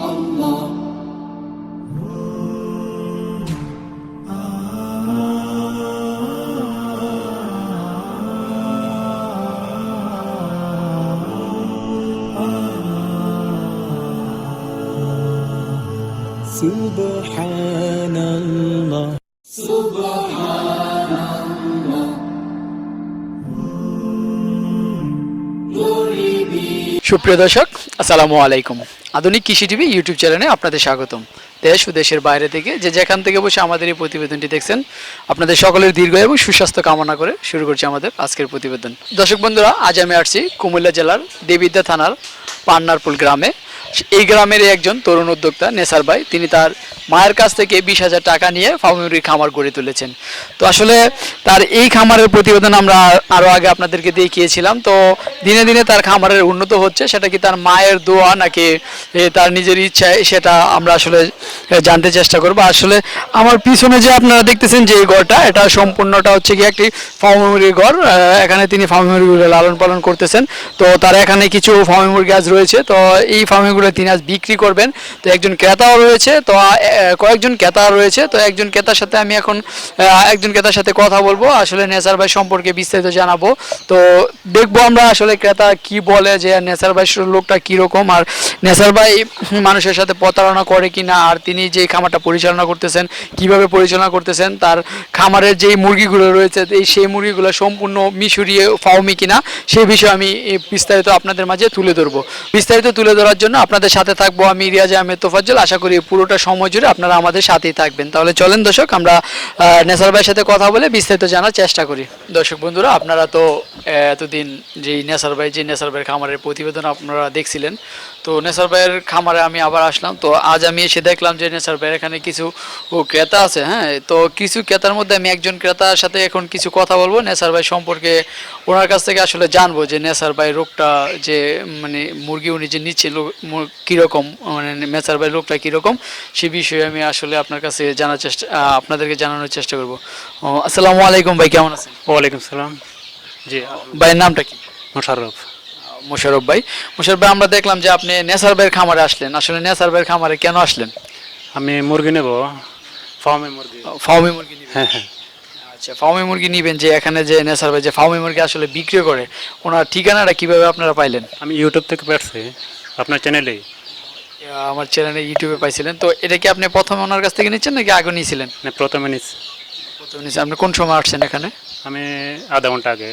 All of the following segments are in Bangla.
Be to Allah. Subhanallah. Glory be সুপ্রিয় দর্শক আসসালামু আলাইকুম আধুনিক কৃষি টিভি ইউটিউব চ্যানেলে আপনাদের স্বাগতম। দেশ ও দেশের বাইরে থেকে যে যেখান থেকে বসে আমাদের এই প্রতিবেদনটি দেখছেন, আপনাদের সকলের দীর্ঘ এবং সুস্বাস্থ্য কামনা করে শুরু করছি আমাদের আজকের প্রতিবেদন। দর্শক বন্ধুরা, আজ আমি আসছি কুমিল্লা জেলার দেবিদ্যা থানার পান্নারপুল গ্রামে। এই গ্রামের একজন তরুণ উদ্যোক্তা, নেসার ভাই। তিনি তার মায়ের কাছ থেকে বিশ হাজার টাকা নিয়ে ফার্মের খামার গড়ে তুলেছেন। তো আসলে তার এই খামারের প্রতিবেদন আমরা আরও আগে আপনাদেরকে দেখিয়েছিলাম। তো দিনে দিনে তার খামারের উন্নত হচ্ছে, সেটা কি তার মায়ের দোয়া নাকি তার নিজের ইচ্ছায়, সেটা আমরা আসলে জানতে চেষ্টা করব। আসলে আমার পিছনে যে আপনারা দেখতেছেন যে এই ঘরটা, এটা সম্পূর্ণটা হচ্ছে কি একটি ফার্ম মুরগির ঘর এখানে তিনি ফার্ম মুরগিগুলো লালন পালন করতেছেন। তো তার এখানে কিছু ফার্ম মুরগি আজ রয়েছে। তো এই ফার্মগুলো তিনি আজ বিক্রি করবেন। তো একজন ক্রেতাও রয়েছে। তো কয়েকজন ক্রেতা রয়েছে, তো একজন ক্রেতার সাথে আমি এখন একজন ক্রেতার সাথে কথা বলব। আসলে নেসার ভাই সম্পর্কে বিস্তারিত জানাব। তো দেখব আমরা আসলে ক্রেতা কি বলে যে নেসার ভাই লোকটা কীরকম, আর নেসার ভাই মানুষের সাথে প্রতারণা করে কিনা, আর তিনি যে খামারটা পরিচালনা করতেছেন, কীভাবে পরিচালনা করতেছেন, তার খামারের যেই মুরগিগুলো রয়েছে, এই সেই মুরগিগুলো সম্পূর্ণ মিশরিয়ে ফাউমি কিনা সেই বিষয়ে আমি বিস্তারিত আপনাদের মাঝে তুলে ধরবো। বিস্তারিত তুলে ধরার জন্য আপনাদের সাথে থাকব আমি রিয়াজ আহমেদ তোফাজ্জল। আশা করি পুরোটা সময় জুড়ে আপনারা আমাদের সাথেই থাকবেন। তাহলে চলেন দর্শক, আমরা নেসার ভাইয়ের সাথে কথা বলে বিস্তারিত জানার চেষ্টা করি। দর্শক বন্ধুরা, আপনারা তো এতদিন যে নেসার ভাই, যে নেসার ভাইয়ের খামারের প্রতিবেদন আপনারা দেখছিলেন তো নেসার ভাইয়ের খামারে আমি আবার আসলাম। তো আজ আমি এসে দেখলাম যে নেসার ভাইয়ের এখানে কিছু ক্রেতা আছে হ্যাঁ? তো কিছু ক্রেতার মধ্যে আমি একজন ক্রেতার সাথে এখন কিছু কথা বলব। নেসার ভাই সম্পর্কে ওনার কাছ থেকে আসলে জানব যে নেসার ভাই রোগটা যে মানে মুরগি উনি যে নিচ্ছে কীরকম মানে নেসার ভাই রোগটা কীরকম সে বিষয়ে আমি আসলে আপনার কাছে জানার চেষ্টা আপনাদেরকে জানানোর চেষ্টা করব। ও, আসসালামু আলাইকুম ভাই কেমন আছেন? ওয়ালাইকুম সালাম। জি ভাইয়ের নামটা কি? মোশাররফ। মোশারফ ভাই। মোশারফ ভাই আমরা দেখলাম যে আপনি নেসার ভাইয়ের খামারে আসলেন। আসলে নেসার ভাইয়ের খামারে কেন আসলেন? আমি মুরগি নেব। ফার্মে মুরগি। ফাউমি মুরগি হ্যাঁ হ্যাঁ। আচ্ছা ফাউমি মুরগি নিবেন যে এখানে যে নেসার ভাই যে ফাউমি মুরগি আসলে বিক্রি করে ওনার ঠিকানাটা কীভাবে আপনারা পাইলেন? আমি ইউটিউব থেকে পেয়েছি আপনার চ্যানেলেই আমার চ্যানেলে ইউটিউবে পাইছিলেন। তো এটা কি আপনি প্রথমে ওনার কাছ থেকে নিচ্ছেন নাকি আগে নিয়েছিলেন মানে প্রথমে নিচ্ছি। প্রথমে নিয়েছেন আপনি কোন সময় আসছেন এখানে? আমি আধা ঘণ্টা আগে।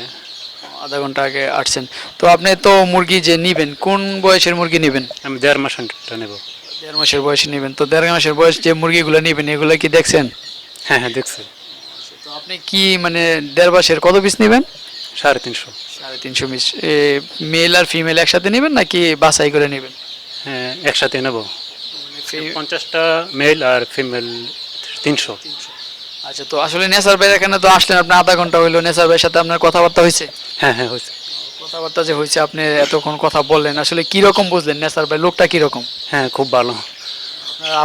আধা ঘণ্টা আগে আসছেন। তো আপনি তো মুরগি যে নিবেন কোন বয়সের মুরগি নিবেন? আমি দেড় মাসটা নেব। দেড় মাসের বয়সে নিবেন। তো দেড় মাসের বয়স যে মুরগিগুলো নিবেন এগুলো কি দেখছেন? হ্যাঁ হ্যাঁ দেখছি। তো আপনি কি মানে দেড় মাসের কত পিস নেবেন? সাড়ে তিনশো। সাড়ে তিনশো পিস মেল আর ফিমেল একসাথে নেবেন নাকি বাছাই করে নেবেন? হ্যাঁ একসাথে নেব। পঞ্চাশটা মেল আর ফিমেল তিনশো। আচ্ছা তো আসলে নেসার ভাইয়ের এখানে তো আসলেন আপনি আধা ঘণ্টা হইল নেসার ভাইয়ের সাথে আপনার কথাবার্তা হয়েছে? হ্যাঁ হ্যাঁ হয়েছে। কথাবার্তা যে হয়েছে আপনি এতক্ষণ কথা বললেন আসলে কি রকম বুঝলেন নেসার ভাই লোকটা কি রকম হ্যাঁ খুব ভালো।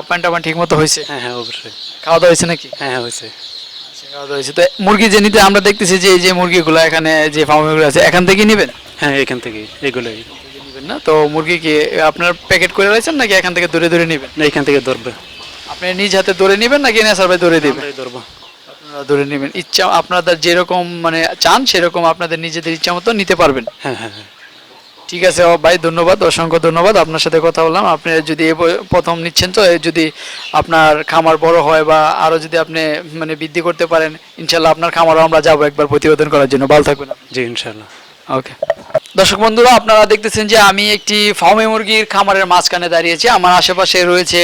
আপান টাপান ঠিক মতো হয়েছে? হ্যাঁ হ্যাঁ অবশ্যই। খাওয়া দাওয়া হয়েছে নাকি? হ্যাঁ হ্যাঁ হয়েছে। আচ্ছা, খাওয়া দাওয়া হয়েছে। তো মুরগি যে নিতে আমরা দেখতেছি যে এই যে মুরগিগুলো এখানে যে ফার্মগুলো আছে এখান থেকে নেবেন? হ্যাঁ এখান থেকে এগুলোই। নেবেন না? তো মুরগি কি আপনার প্যাকেট করে রয়েছেন নাকি এখান থেকে দূরে দূরে নেবেন? না এখান থেকে ধরবে। আপনি নিজ হাতে ধরে নেবেন নাকি নেসার ভাই দৌড়ে দেবেন ধরবো। আপনারা ধরে নেবেন। ইচ্ছা আপনাদের যেরকম মানে চান সেরকম আপনাদের নিজেদের ইচ্ছা মতো নিতে পারবেন। হ্যাঁ হ্যাঁ হ্যাঁ। ঠিক আছে ভাই ধন্যবাদ অসংখ্য ধন্যবাদ। আপনার সাথে কথা বললাম। আপনি যদি প্রথম নিচ্ছেন তো যদি আপনার খামার বড় হয় বা আরও যদি আপনি মানে বৃদ্ধি করতে পারেন ইনশাল্লাহ আপনার খামারও আমরা যাব একবার প্রতিবেদন করার জন্য। ভালো থাকবেন জি ইনশাল্লাহ। ওকে দর্শক বন্ধুরা, আপনারা দেখতেছেন যে আমি একটি ফার্মি মুরগির খামারের মাঝখানে দাঁড়িয়েছি। আমার আশেপাশে রয়েছে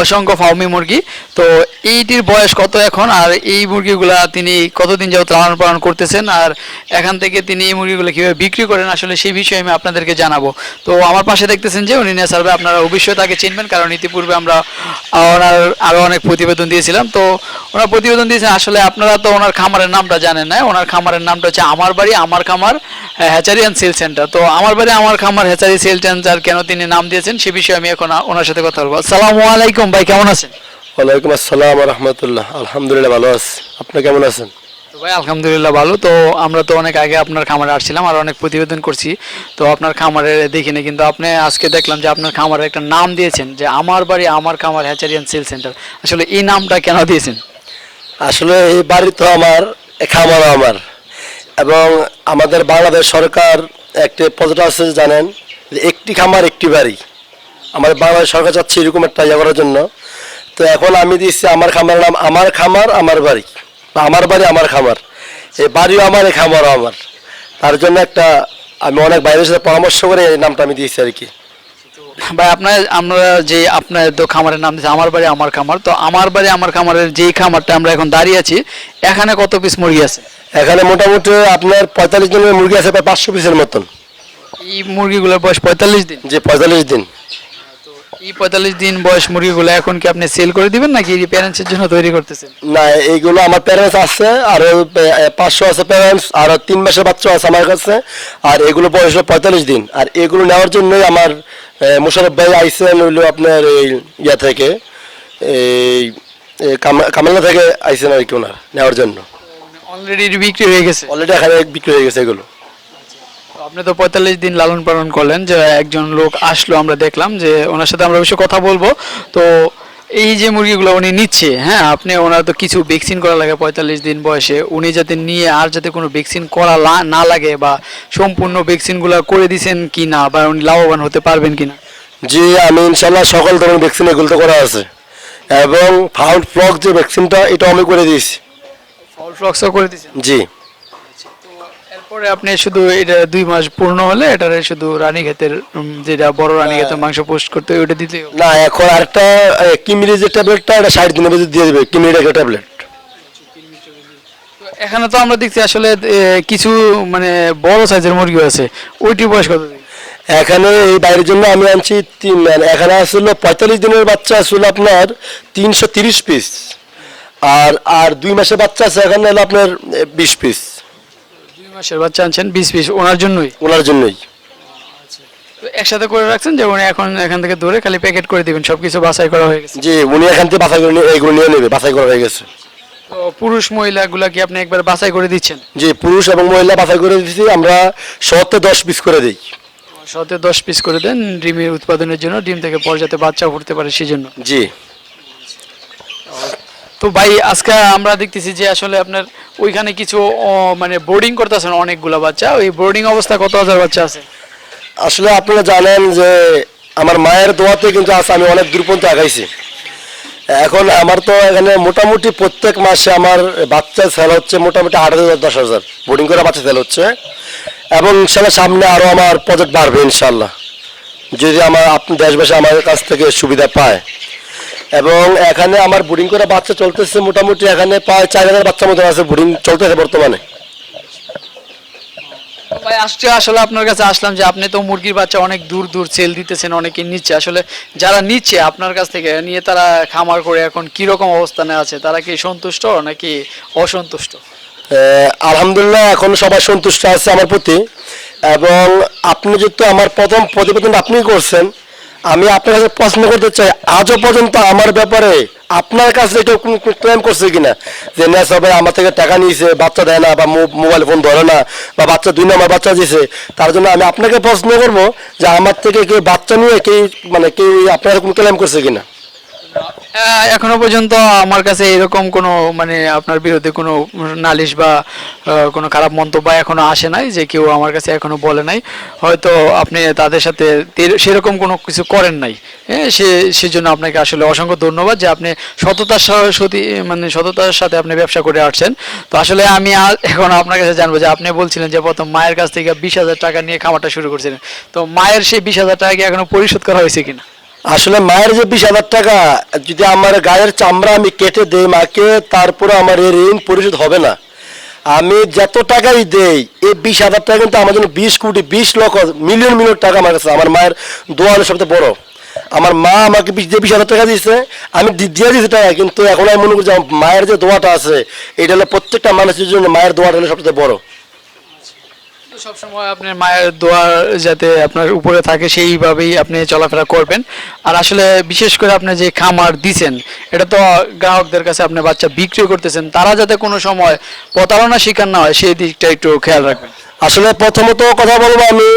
অসংখ্য ফার্মি মুরগি। তো এইটির বয়স কত এখন? আর এই মুরগিগুলা তিনি কতদিন যাবত লালন পালন করতেছেন? আর এখান থেকে তিনি এই মুরগিগুলো কীভাবে বিক্রি করেন? আসলে সেই বিষয়ে আমি আপনাদেরকে জানাব। তো আমার পাশে দেখতেছেন যে উনি নেসার ভাই, আপনারা অবশ্যই তাকে চিনবেন, কারণ ইতিপূর্বে আমরা ওনার আরও অনেক প্রতিবেদন দিয়েছিলাম। তো ওনার প্রতিবেদন দিয়েছেন, আসলে আপনারা তো ওনার খামারের নামটা জানেন না। ওনার খামারের নামটা হচ্ছে আমার বাড়ি, আমার খামার হ্যাচারিয়ান অ্যান্ড সেল সেন্টার তো আমার বাড়ি আমার খামার হ্যাচারি সেল সেন্টার কেন তিনি নাম দিয়েছেন সে বিষয়ে আমি এখন ওনার সাথে কথা বলব। আসসালামু আলাইকুম ভাই কেমন আছেন? ওয়ালাইকুম আসসালাম রহমতুল্লাহ। আলহামদুলিল্লাহ ভালো আছি। আপনি কেমন আছেন? ভাই আলহামদুলিল্লাহ ভালো। তো আমরা তো অনেক আগে আপনার খামারে আসছিলাম আর অনেক প্রতিবেদন করছি। তো আপনার খামারে দেখিনি কিন্তু আপনি আজকে দেখলাম যে আপনার খামারে একটা নাম দিয়েছেন যে আমার বাড়ি আমার খামার হ্যাচারি অ্যান্ড সেল সেন্টার। আসলে এই নামটা কেন দিয়েছেন? আসলে এই বাড়ি তো আমার এ খামারও আমার। এবং আমাদের বাংলাদেশ সরকার একটি পর্যটক আছে জানেন যে একটি খামার, একটি বাড়ি। আমার বাংলাদেশ সরকার চাচ্ছে এরকম একটা ইয়ে করার জন্য। তো এখন আমি দিচ্ছি আমার খামারের নাম আমার খামার, আমার বাড়ি। বা আমার বাড়ি, আমার খামার। এই বাড়িও আমার, এই খামারও আমার। তার জন্য একটা আমি অনেক বাইরের সাথে পরামর্শ করে এই নামটা আমি দিয়েছি আর কি। ভাই আপনার আমরা যে আপনার তো খামারের নাম দিচ্ছে আমার বাড়ি আমার খামার। তো আমার বাড়ি আমার খামারের যেই খামারটা আমরা এখন দাঁড়িয়ে আছি এখানে কত পিস মুরগি আছে? এখানে মোটামুটি আপনার পঁয়তাল্লিশ দিনের মুরগি আছে প্রায় পাঁচশো পিসের মতন। এই মুরগিগুলোর বয়স পঁয়তাল্লিশ দিন। যে পঁয়তাল্লিশ দিন। এই পঁয়তাল্লিশ দিন বয়স মুরগিগুলো এখন কি আপনি সেল করে দিবেন নাকি প্যারেন্টসের জন্য তৈরি করতেছেন? না এইগুলো আমার প্যারেন্টস আছে আর পাঁচশো আছে প্যারেন্টস আর তিন মাসের বাচ্চা আছে আমার কাছে আর এগুলো বয়স হলো পঁয়তাল্লিশ দিন। আর এগুলো নেওয়ার জন্যই আমার মোশারফ ভাই আইসেন হইল আপনার এই ইয়া থেকে এই এই কামা- কামালনা থেকে আইসেন আর কি ওনার নেওয়ার জন্য। অলরেডি বিক্রি হয়ে গেছে? অলরেডি এখানে বিক্রি হয়ে গেছে এগুলো। আপনি তো পঁয়তাল্লিশ দিন লালন পালন করলেন যে একজন লোক আসলো আমরা দেখলাম যে ওনার সাথে আমরা অবশ্যই কথা বলব। তো এই যে মুরগিগুলো উনি নিচ্ছে হ্যাঁ আপনি ওনার তো কিছু ভ্যাকসিন করা লাগে পঁয়তাল্লিশ দিন বয়সে। উনি যাতে নিয়ে আর যাতে কোনো ভ্যাকসিন করা না লাগে বা সম্পূর্ণ ভ্যাকসিনগুলো করে দিছেন কি না বা উনি লাভবান হতে পারবেন কি না? জি আমি ইনশাল্লাহ সকল ধরনের ভ্যাকসিন এগুলো তো করা আছে। এবং ফাউন্ড ফ্লক যে ভ্যাকসিনটা এটা আমি করে দিয়েছি। ফল ফ্লক্সও করে দিয়েছেন? জি। এরপরে আপনি শুধু এটা দুই মাস পূর্ণ হলে এটারে শুধু রানী ক্ষেতের যেটা বড় রানী ক্ষেতের মাংস পোস্ট করতে ওইটা দিতে না এখন আরেকটা কিমিরি যে ট্যাবলেটটা এটা ষাট দিনের ভিতরে দিয়ে দেবে কিমিরি ট্যাবলেট। এখানে তো আমরা দেখছি আসলে কিছু মানে বড় সাইজের মুরগি আছে। ওইটি বয়স কত এখানে এই বাইরের জন্য আমি আনছি তিন মানে এখানে আসলো পঁয়তাল্লিশ দিনের বাচ্চা আসলো আপনার তিনশো তিরিশ পিস আর আর দুই মাসের বাচ্চা আছে এখানে হলো আপনার বিশ পিস মাসের বাচ্চা আনছেন বিশ পিস ওনার জন্যই? ওনার জন্যই। তো একসাথে করে রাখছেন যে উনি এখন এখান থেকে ধরে খালি প্যাকেট করে দিবেন সবকিছু বাছাই করা হয়ে গেছে? জি উনি এখান থেকে বাছাই করে নিয়ে এইগুলো নিয়ে নেবে বাছাই করা হয়ে গেছে। তো পুরুষ মহিলাগুলা কি আপনি একবার বাছাই করে দিচ্ছেন? জি পুরুষ এবং মহিলা বাছাই করে দিচ্ছি আমরা শহরতে দশ পিস করে দিই। শতে দশ পিস করে দেন ডিমের উৎপাদনের জন্য ডিম থেকে পর্যাতে বাচ্চা ফুটতে পারে সেই জন্য জি তো ভাই, আজকে আমরা দেখতেছি যে আসলে আপনার ওইখানে কিছু মানে বোর্ডিং করতেছেন অনেকগুলা বাচ্চা। ওই বোর্ডিং অবস্থা কত হাজার বাচ্চা আছে? আসলে আপনারা জানেন যে আমার মায়ের দোয়াতে কিন্তু আজ আমি অনেক দূর পর্যন্ত আগাইছি। এখন আমার তো এখানে মোটামুটি প্রত্যেক মাসে আমার বাচ্চা সেল হচ্ছে মোটামুটি আট হাজার, দশ হাজার। বোর্ডিং করে বাচ্চা সেল হচ্ছে। এবং ইনশাল্লাহ সামনে আরও আমার প্রজেক্ট বাড়বে ইনশাল্লাহ যদি আমার, আপনি দেশবাসী আমার কাছ থেকে সুবিধা পায়। এবং এখানে আমার বোর্ডিং করে বাচ্চা চলতেছে মোটামুটি এখানে প্রায় চার হাজার বাচ্চার মতো আছে বোর্ডিং চলতেছে বর্তমানে। ভাই আজকে আসলে আপনার কাছে আসলাম যে আপনি তো মুরগির বাচ্চা অনেক দূর দূর সেল দিতেছেন অনেকে নিচ্ছে। আসলে যারা নিচ্ছে আপনার কাছ থেকে নিয়ে তারা খামার করে এখন কি রকম অবস্থানে আছে? তারা কি সন্তুষ্ট নাকি অসন্তুষ্ট? আলহামদুলিল্লাহ এখন সবাই সন্তুষ্ট আছে আমার প্রতি। এবং আপনি যেহেতু আমার প্রথম প্রতিবেদন আপনি করছেন আমি আপনার কাছে প্রশ্ন করতে চাই, আজও পর্যন্ত আমার ব্যাপারে আপনার কাছে কেউ ক্লেম করছে কিনা? যে, না সবাই আমার থেকে টাকা নিয়েছে, বাচ্চা দেয় না বা মোবাইল ফোন ধরে না বা বাচ্চা দুই নম্বর বাচ্চা দিয়েছে। তার জন্য আমি আপনাকে প্রশ্ন করব যে, আমার থেকে কেউ বাচ্চা নিয়ে কেউ মানে কেউ আপনার কোনো ক্লেম করছে কিনা? এখনও পর্যন্ত আমার কাছে এরকম কোনো মানে আপনার বিরুদ্ধে কোনো নালিশ বা কোনো খারাপ মন্তব্য এখনও আসে নাই যে কেউ আমার কাছে এখনও বলে নাই। হয়তো আপনি তাদের সাথে সেরকম কোনো কিছু করেন নাই। হ্যাঁ সে, সেজন্য আপনাকে আসলে অসংখ্য ধন্যবাদ যে আপনি সততার সতী মানে সততার সাথে আপনি ব্যবসা করে আসছেন। তো আসলে আমি এখন আপনার কাছে জানব যে আপনি বলছিলেন যে প্রথম মায়ের কাছ থেকে বিশ হাজার টাকা নিয়ে খামারটা শুরু করছিলেন। তো মায়ের সেই বিশ হাজার টাকা কি এখনও পরিশোধ করা হয়েছে কিনা? আসলে মায়ের যে বিশ হাজার টাকা, যদি আমার গায়ের চামড়া আমি কেটে দেই মাকে তারপরে আমার এই ঋণ পরিশোধ হবে না। আমি যত টাকাই দেই, এই বিশ হাজার টাকা কিন্তু আমার জন্য বিশ কোটি, বিশ লক্ষ, মিলিয়ন মিলিয়ন টাকা আমার কাছে আমার মায়ের দোয়া হলো সবচেয়ে বড়। আমার মা আমাকে বিশ, যে বিশ হাজার টাকা দিয়েছে, আমি দিয়ে দিয়েছি টাকা কিন্তু এখন আমি মনে করি মায়ের যে দোয়াটা আছে, এটা হলো প্রত্যেকটা মানুষের জন্য মায়ের দোয়াটা হলো সবচেয়ে বড়। সবসময় আপনার মায়ের দোয়া যাতে আপনার উপরে থাকে, সেইভাবেই আপনি চলাফেরা করবেন। আর আসলে বিশেষ করে আপনি যে খামার দিছেন, এটা তো গ্রাহকদের কাছে আপনি বাচ্চা বিক্রি করতেছেন, তারা যাতে কোনো সময় প্রতারণা শিকার না হয়, সেই দিকটা একটু খেয়াল রাখবেন। আসলে প্রথমত কথা বলব আমি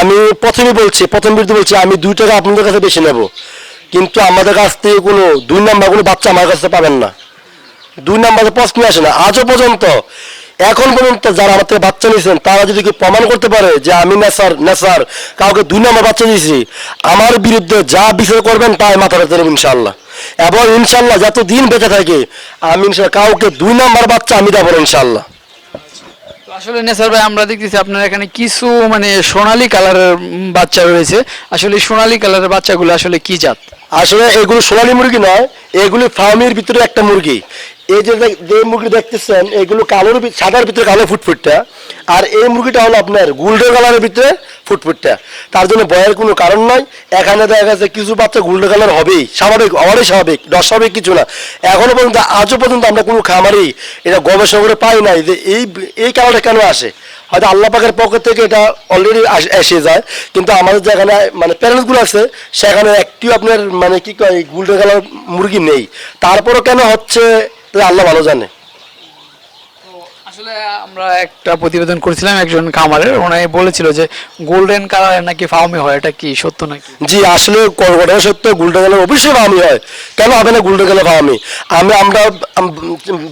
আমি প্রথমে বলছি, প্রথম বিরুদ্ধে বলছি, আমি দুই টাকা আপনাদের কাছে বেশি নেব। কিন্তু আমাদের কাছ থেকে কোনো দুই নাম্বার কোনো বাচ্চা আমার কাছে পাবেন না। দুই নাম্বারে প্রশ্ন আসে না। আজও পর্যন্ত এখন পর্যন্ত যারা আমার থেকে বাচ্চা নিয়েছেন তারা যদি কেউ প্রমাণ করতে পারে যে আমি নেসার নেসার কাউকে দুই নাম্বার বাচ্চা দিয়েছি আমার বিরুদ্ধে যা বিচার করবেন তাই মাথা রাখতে দেবো ইনশাল্লাহ এবং ইনশাল্লাহ যত দিন বেঁচে থাকে আমি ইনশাল্লাহ কাউকে দুই নাম্বার বাচ্চা আমি দেবো ইনশাল্লাহ আসলে নেসার ভাই আমরা দেখতেছি আপনার এখানে কিছু মানে সোনালী কালারের বাচ্চা রয়েছে। আসলে সোনালী কালারের বাচ্চাগুলো আসলে কি জাত? আসলে এগুলো সোনালী মুরগি নয় এগুলো ফার্মের ভিতরে একটা মুরগি। এই যে যে মুরগি দেখতেছেন, এগুলো কালোর সাদার ভিতরে কালো ফুটফুটটা, আর এই মুরগিটা হলো আপনার গোল্ডেন কালারের ভিতরে ফুটফুটটা। তার জন্য ভয়ের কোনো কারণ নয় এখানে দেখা যাচ্ছে কিছু বাচ্চা গোল্ডেন কালার হবেই, স্বাভাবিক, অনেক স্বাভাবিক অস্বাভাবিক কিছু না। এখনও পর্যন্ত, আজও পর্যন্ত আমরা কোনো খামারেই এটা গবেষণা করে পাই নাই যে এই এই কালারটা কেন আসে। হয়তো আল্লাহ পাকের পক্ষ থেকে এটা অলরেডি এসে যায়, কিন্তু আমাদের যেখানে মানে প্যারেন্টসগুলো আছে, সেখানে একটিও আপনার মানে কি কয় গোল্ডেন কালার মুরগি নেই। তারপরও কেন হচ্ছে তো আল্লাহ ভালো জানে। আসলে আমরা একটা প্রতিবেদন করেছিলাম একজন খামারের ওনাই বলেছিল যে গোল্ডেন কালারের নাকি ফার্মে হয় এটা কি সত্য নাকি? জি আসলে ঘটনা সত্য গোল্ডেন কালার অবশ্যই ফার্মি হয়। কেন হবে না গোল্ডেন কালার ফার্মি আমি আমরা আম-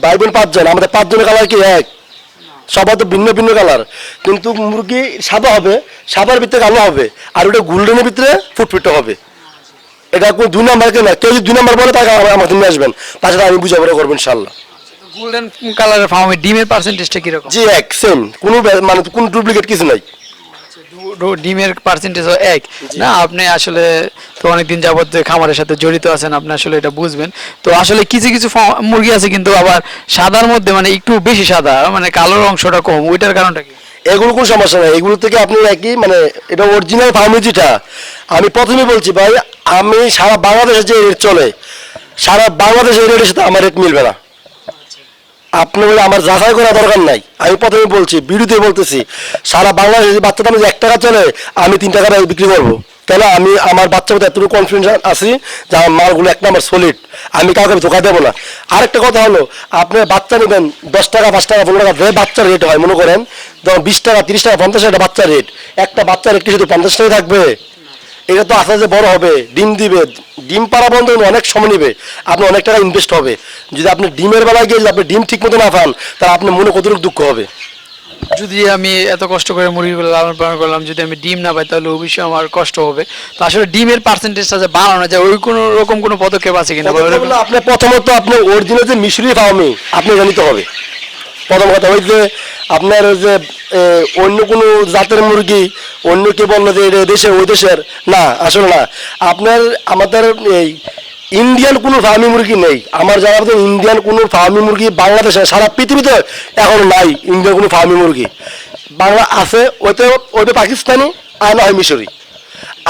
ভাই বোন পাঁচজন আমাদের পাঁচজনের কালার কি এক? সবার তো ভিন্ন ভিন্ন কালার কিন্তু মুরগি সাদা হবে সাদার ভিতরে কালো হবে আর ওটা গোল্ডেনের ভিতরে ফুটফুটে হবে। এটা কোনো দুই নাম্বারকে না কেউ যদি দুই নাম্বার বলে তাকে আমার- আমার নিয়ে আসবেন। তাছাড়া আমি বুঝাবো করব ইনশাল্লাহ। গোল্ডেন কালারের ফার্মে ডিমের পার্সেন্টেজটা কীরকম? জি এক সেম কোনো মানে কোনো ডুপ্লিকেট কিছু নাই। ডিমের পার্সেন্টেজও এক। না আপনি আসলে তো অনেকদিন যাবত খামারের সাথে জড়িত আছেন আপনি আসলে এটা বুঝবেন। তো আসলে কিছু কিছু মুরগি আছে কিন্তু আবার সাদার মধ্যে মানে একটু বেশি সাদা মানে কালোর অংশটা কম। ওইটার কারণটা কি? এগুলো কোনো সমস্যা নেই। এগুলো থেকে আপনি একই মানে এটা অরিজিনাল ফার্মে যেটা। আমি প্রথমে বলছি ভাই আমি সারা বাংলাদেশে যে রেট চলে, সারা বাংলাদেশের রেটের সাথে আমার রেট মিলবে না। আপনি আমার যাচাই করা দরকার নাই। আমি প্রথমে বলছি, বিরুদ্ধে বলতেছি, সারা বাংলাদেশে যে বাচ্চাটা আমি এক টাকা চলে, আমি তিন টাকা বিক্রি করব। কেন? আমি আমার বাচ্চার মধ্যে এতটুকু কনফিডেন্স আছি যে আমার মালগুলো এক নম্বর সলিড আমি কাউকে ধোকা দেবো না। আরেকটা কথা হলো, আপনি বাচ্চা নেবেন দশ টাকা, পাঁচ টাকা, পনেরো টাকা বাচ্চার রেট হয়, মনে করেন, ধরুন বিশ টাকা, তিরিশ টাকা, পঞ্চাশ টাকা বাচ্চার রেট একটা বাচ্চার রেট কি শুধু পঞ্চাশ টাকা থাকবে। এটা তো আস্তে আস্তে বড় হবে। ডিম দিবে। ডিম পাড়া বন্ধ অনেক সময় নেবে। আপনি অনেক টাকা ইনভেস্ট হবে। যদি আপনি ডিমের বেলায় গিয়ে আপনি ডিম ঠিক মতো না পান তাহলে আপনার মনে কতটুকু দুঃখ হবে? যদি আমি এত কষ্ট করে মুরগিগুলো লালন পালন করলাম যদি আমি ডিম না পাই তাহলে অবশ্যই আমার কষ্ট হবে। তো আসলে ডিমের পার্সেন্টেজটা যে বাড়ানো যায় ওই কোনো রকম কোনো পদক্ষেপ আছে কিনা? বা ওইরকম- হলো আপনি প্রথমত আপনি অরিজিনাল যে মিশরি ফার্মি আপনি জানিতে হবে। প্রথম কথা ওই যে আপনার যে অন্য কোনো জাতের মুরগি, অন্য কে বলল যে দেশের ওই দেশের, না, আসলে না। আপনার, আমাদের এই ইন্ডিয়ান কোনো ফার্মি মুরগি নেই। আমার জানা মতো ইন্ডিয়ান কোনো ফার্মি মুরগি বাংলাদেশে, সারা পৃথিবীতে এখন নাই ইন্ডিয়ান কোনো ফার্মি মুরগি। বাংলা আছে, ওইতে ওইটা পাকিস্তানি, আর না হয় মিশরি।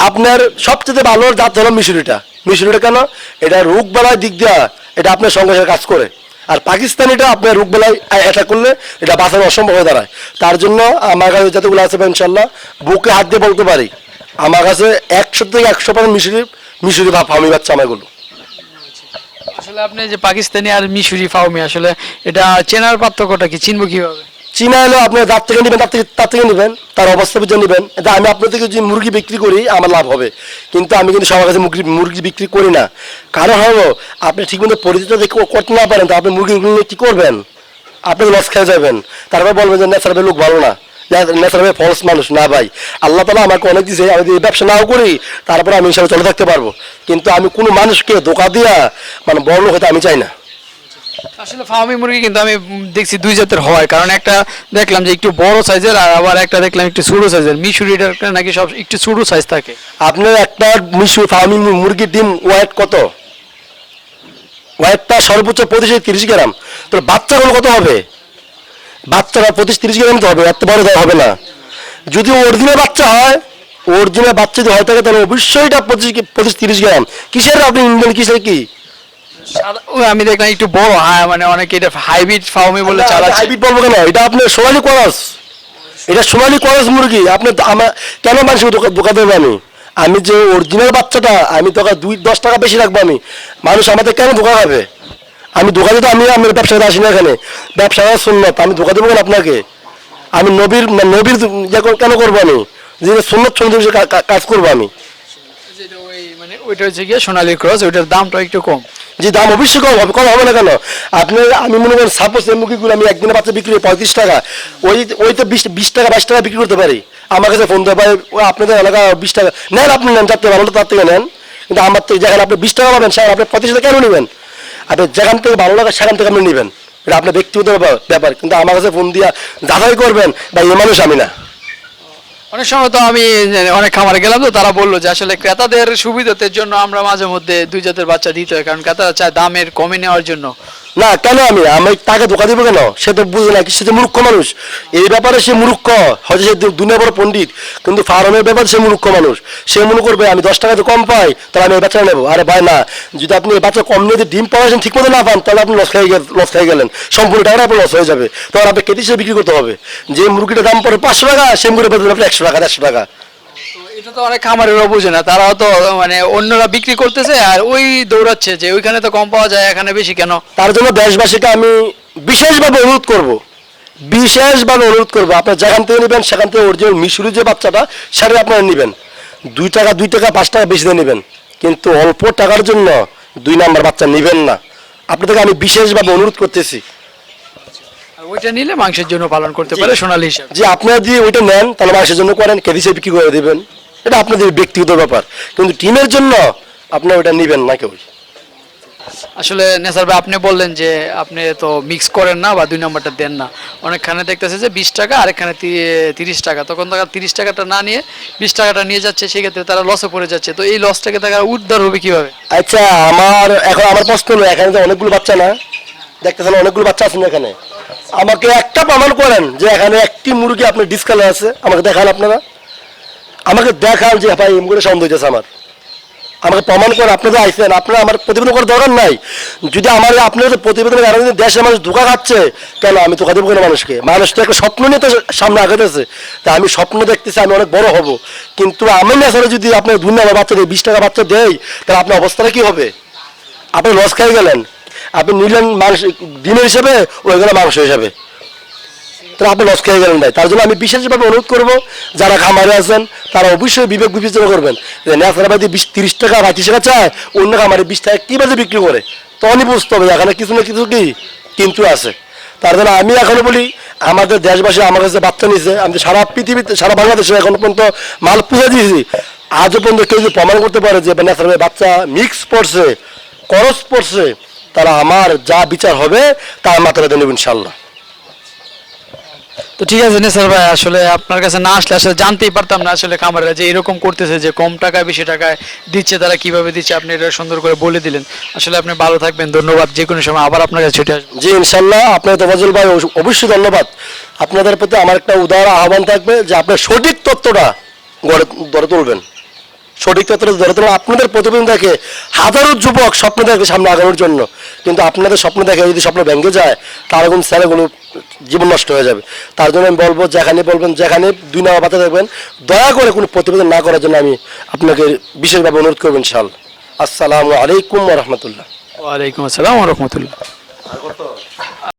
আপনার সবচেয়ে ভালো জাত হলো মিশরিটা। মিশরিটা কেন? এটা রোগ বেলায় দিক দিয়া এটা আপনার সঙ্গে কাজ করে। আর পাকিস্তানিটা আপনার রোগবেলায় অ্যাটাক করলে এটা বাঁচানো অসম্ভব হয়ে দাঁড়ায়। তার জন্য আমার কাছে যতগুলো আছে ইনশাল্লাহ বুকে হাত দিয়ে বলতে পারি, আমার কাছে একশো থেকে একশো পার্সেন্ট মিশরি মিশরি ভাব ফার্মি বাচ্চা আমারগুলো আসলে আপনি যে পাকিস্তানি আর মিশরি ফাউমি আসলে এটা চেনার পার্থক্যটা কি? চিনবো কীভাবে? চীনা হলো আপনি তার থেকে নেবেন, তার থেকে তার থেকে নেবেন, তার অবস্থা বুঝে নেবেন। এটা আমি থেকে যদি মুরগি বিক্রি করি, আমার লাভ হবে। কিন্তু আমি কিন্তু সবার কাছে মুরগি মুরগি বিক্রি করি না। কারণ হলো, আপনি ঠিকমতো পরিচিত করতে না পারেন, তো আপনি মুরগি নিয়ে কী করবেন? আপনি লস খেয়ে যাবেন। তারপর বলবেন যে নেচার লোক ভালো না। নেচার ফলস মানুষ। না, ভাই, আল্লাহ তালা আমাকে অনেক দিয়েছে আমি যদি ব্যবসা নাও করি, তারপরে আমি হিসাবে চলে থাকতে পারব। কিন্তু আমি কোনো মানুষকে ধোকা দিয়া মানে বড় হতে আমি চাই না। আসলে ফার্মি মুরগি কিন্তু আমি দেখছি দুই জাতের হয়। কারণ একটা দেখলাম যে একটু বড় সাইজের, আর আবার একটা দেখলাম একটু ছোট সাইজের। মিশুরিটার নাকি সব একটু ছোট সাইজ থাকে। আপনার একটা মিশু ফার্মিং মুরগির ডিম ওয়েট কত? ওয়েটটা সর্বোচ্চ পঁচিশ তিরিশ গ্রাম। তো বাচ্চাগুলো কত হবে? বাচ্চারা পঁচিশ তিরিশ গ্রাম তো হবে, এত বড় হবে না। যদি অরিজিনাল বাচ্চা হয়, অরিজিনাল বাচ্চা যদি হয় থাকে তাহলে অবশ্যই এটা পঁচিশ পঁচিশ তিরিশ গ্রাম। কিসের আপনি ইন্ডিয়ান কিসের কি? আমি দেখলাম একটু বড় হ্যাঁ মানে অনেকে এটা হাইব্রিড ফার্মি বলে চালাচ্ছে। হাইব্রিড বলব কেন? এটা আপনার সোনালি করাস এটা সোনালি করাস মুরগি। আপনি আমার কেন মানুষকে ধোকা ধোকা দেবো আমি? আমি যে অরিজিনাল বাচ্চাটা আমি তোকে দুই দশ টাকা বেশি রাখব আমি। মানুষ আমাদের কেন ধোকা খাবে? আমি ধোকা দিতে আমি আমি ব্যবসাতে আসি না এখানে। ব্যবসা সুন্নত। আমি ধোকা দেবো আপনাকে? আমি নবীর নবীর ইয়ে কেন করব আমি? যে সুন্নত কা- কাজ করব আমি। ওই মানে ওইটা হচ্ছে গিয়ে সোনালী ক্রস ওইটার দামটা একটু কম। যে দাম অবশ্যই কম হবে কম হবে না কেন? আপনি, আমি মনে করেন সাপোজ এই মুরগিগুলো আমি একদিনে বাচ্চা বিক্রি করি, পঁয়ত্রিশ টাকা। ওই ওই তো বিশ বিশ টাকা, বাইশ টাকা বিক্রি করতে পারি। আমার কাছে ফোন দেওয়া পারে আপনাদের এলাকা বিশ টাকা, নেন আপনি, নেন, যার থেকে ভালো তার থেকে নেন। কিন্তু আমার থেকে যেখানে আপনি বিশ টাকা পাবেন, সেখানে আপনি পঁয়ত্রিশ টাকা কেন নেবেন? আপনি যেখান থেকে ভালো লাগে, সেখান থেকে আপনি নেবেন। এটা আপনার ব্যক্তিগত ব্যাপার- কিন্তু আমার কাছে ফোন দিয়া যাচাই করবেন বা এই মানুষ আমি না। অনেক সময় তো আমি, অনেক খামারে গেলাম তো, তারা বলল যে আসলে ক্রেতাদের সুবিধার জন্য আমরা মাঝে মধ্যে দুই জাতের বাচ্চা দিতে হয়, কারণ ক্রেতারা চায় দামের কমে নেওয়ার জন্য। না, কেন আমি? আমি তাকে ধোকা দিব কেন? সে তো বুঝে না সে তো মূর্খ মানুষ। এই ব্যাপারে সে মূর্খ। হয়তো সে দুনিয়া বড় পণ্ডিত, কিন্তু ফার্মের ব্যাপারে সে মূর্খ মানুষ। সে মনে করবে, আমি দশ টাকা তো কম পাই, তাহলে আমি এই বাচ্চা নেব। আরে ভাই, না, যদি আপনি এই বাচ্চা কম নিয়ে ডিম পাওয়া ঠিক মতো না পান, তাহলে আপনি লস খেয়ে লস খেয়ে গেলেন। সম্পূর্ণ টাকাটা আপনার লস হয়ে যাবে। তখন আপনি কেটে হিসেবে বিক্রি করতে হবে। যে মুরগিটার দাম পড়ে পাঁচশো টাকা, সেই মুরগির আপনি একশো টাকা, দেড়শো টাকা। তো অনেক খামারেরও বোঝে না তারাও তো মানে অন্যরা বিক্রি করতেছে আর ওই দৌড়াচ্ছে যে ওইখানে তো কম পাওয়া যায় এখানে বেশি কেন? তার জন্য দেশবাসীকে আমি বিশেষভাবে অনুরোধ করব বিশেষভাবে অনুরোধ করব আপনার যেখান থেকে নেবেন সেখান থেকে অরিজিনাল মিশুরি যে বাচ্চাটা সেটা আপনারা নেবেন। দুই টাকা দুই টাকা পাঁচ টাকা বেশি দিয়ে নেবেন। কিন্তু অল্প টাকার জন্য দুই নাম্বার বাচ্চা নেবেন না। আপনাদেরকে আমি বিশেষভাবে অনুরোধ করতেছি। ওইটা নিলে মাংসের জন্য পালন করতে পারে সোনালী হিসাবে। যে আপনারা যদি ওইটা নেন তাহলে মাসের জন্য করেন কেদিসে বিক্রি করে দেবেন। এটা আপনাদের ব্যক্তিগত ব্যাপার। কিন্তু টিমের জন্য আপনারা ওটা নেবেন না কেউ। আসলে নেসার ভাই আপনি বললেন যে আপনি তো মিক্স করেন না বা দুই নম্বরটা দেন না। অনেকখানে দেখতেছে যে বিশ টাকা আরেকখানে তিরিশ টাকা। তখন তারা তিরিশ টাকাটা না নিয়ে বিশ টাকাটা নিয়ে যাচ্ছে সেক্ষেত্রে তারা লসে পড়ে যাচ্ছে। তো এই লসটাকে তারা উদ্ধার হবে কীভাবে? আচ্ছা আমার এখন আমার প্রশ্ন হলো এখানে তো অনেকগুলো বাচ্চা না? দেখতেছেন অনেকগুলো বাচ্চা আছেন এখানে। আমাকে একটা প্রমাণ করেন যে এখানে একটি মুরগি আপনার ডিসকালার আছে। আমাকে দেখান আপনারা। আমাকে দেখান যে, ভাই এম করে সন্দেহ হয়েছে আমার। আমাকে প্রমাণ করে আপনারা আইসেন আপনারা আমার প্রতিবেদন করার দরকার নাই। যদি আমার আপনাদের প্রতিবেদনের কারণে দেশের মানুষ ধোকা খাচ্ছে, কেন আমি ধোকা দেবো কেন মানুষকে? মানুষ তো একটা স্বপ্ন নিয়ে তো সামনে আগাতেছে তা আমি স্বপ্ন দেখতেছি, আমি অনেক বড় হব। কিন্তু আমি নেশারে যদি আপনার দুনিয়া বাচ্চা দেয়, বিশ টাকা বাচ্চা দেয়, তাহলে আপনার অবস্থাটা কি হবে? আপনি লস খেয়ে গেলেন। আপনি নিলেন মানুষ, দিনের হিসেবে, ওই গেলে মাংস হিসাবে তাহলে আপনি লস খেয়ে গেলেন ভাই। তার জন্য আমি বিশেষভাবে অনুরোধ করব, যারা খামারে আছেন, তারা অবশ্যই বিবেক বিবেচনা করবেন। যে ন্যাসারাবাদী বিশ, তিরিশ টাকা, পঁচিশ টাকা চায়, অন্য খামারে বিশ টাকা কী বাজে বিক্রি করে? তখনই বুঝতে হবে, এখানে কিছু না কিছু কি কিন্তু আছে। তার জন্য আমি এখনও বলি, আমাদের দেশবাসী আমার কাছে বাচ্চা নিয়েছে, আমি সারা পৃথিবীতে, সারা বাংলাদেশে এখনও পর্যন্ত মাল পুজো দিয়েছি। আজও পর্যন্ত কেউ যদি প্রমাণ করতে পারে যে ন্যাসারাবাদী বাচ্চা মিক্স পড়ছে করস পড়ছে তারা আমার যা বিচার হবে, তার মাত্রা দেন ইনশাল্লাহ তো ঠিক আছে, নেসার ভাই, আসলে আপনার কাছে না আসলে আসলে জানতেই পারতাম না আসলে খামারেরা যে এরকম করতেছে, যে কম টাকায়, বেশি টাকায় দিচ্ছে, তারা কীভাবে দিচ্ছে, আপনি এটা সুন্দর করে বলে দিলেন। আসলে আপনি ভালো থাকবেন, ধন্যবাদ, যে কোনো সময় আবার আপনার কাছে ছুটে আসব। জি ইনশাল্লাহ আপনার তোফাজুল ভাই অবশ্যই ধন্যবাদ। আপনাদের প্রতি আমার একটা উদার আহ্বান থাকবে যে আপনার সঠিক তথ্যটা গড়ে গড়ে তুলবেন। সঠিক তথ্যটা গড়ে তুলবেন আপনাদের প্রতিবেদন দেখে হাজারো যুবক স্বপ্ন দেখে সামনে আগানোর জন্য। কিন্তু আপনাদের স্বপ্ন দেখে যদি স্বপ্ন ভেঙে যায় তার কোনো ছেলেগুলো জীবন নষ্ট হয়ে যাবে। তার জন্য আমি বলব যেখানে বলবেন যেখানে দুই নামা পাতা দেখবেন দয়া করে কোনো প্রতিবেদন না করার জন্য আমি আপনাকে বিশেষভাবে অনুরোধ করবেন ইনশাল্লাহ আসসালামু আলাইকুম রহমতুল্লাহ। ওয়ালাইকুম আসসালাম রহমতুল্লাহ।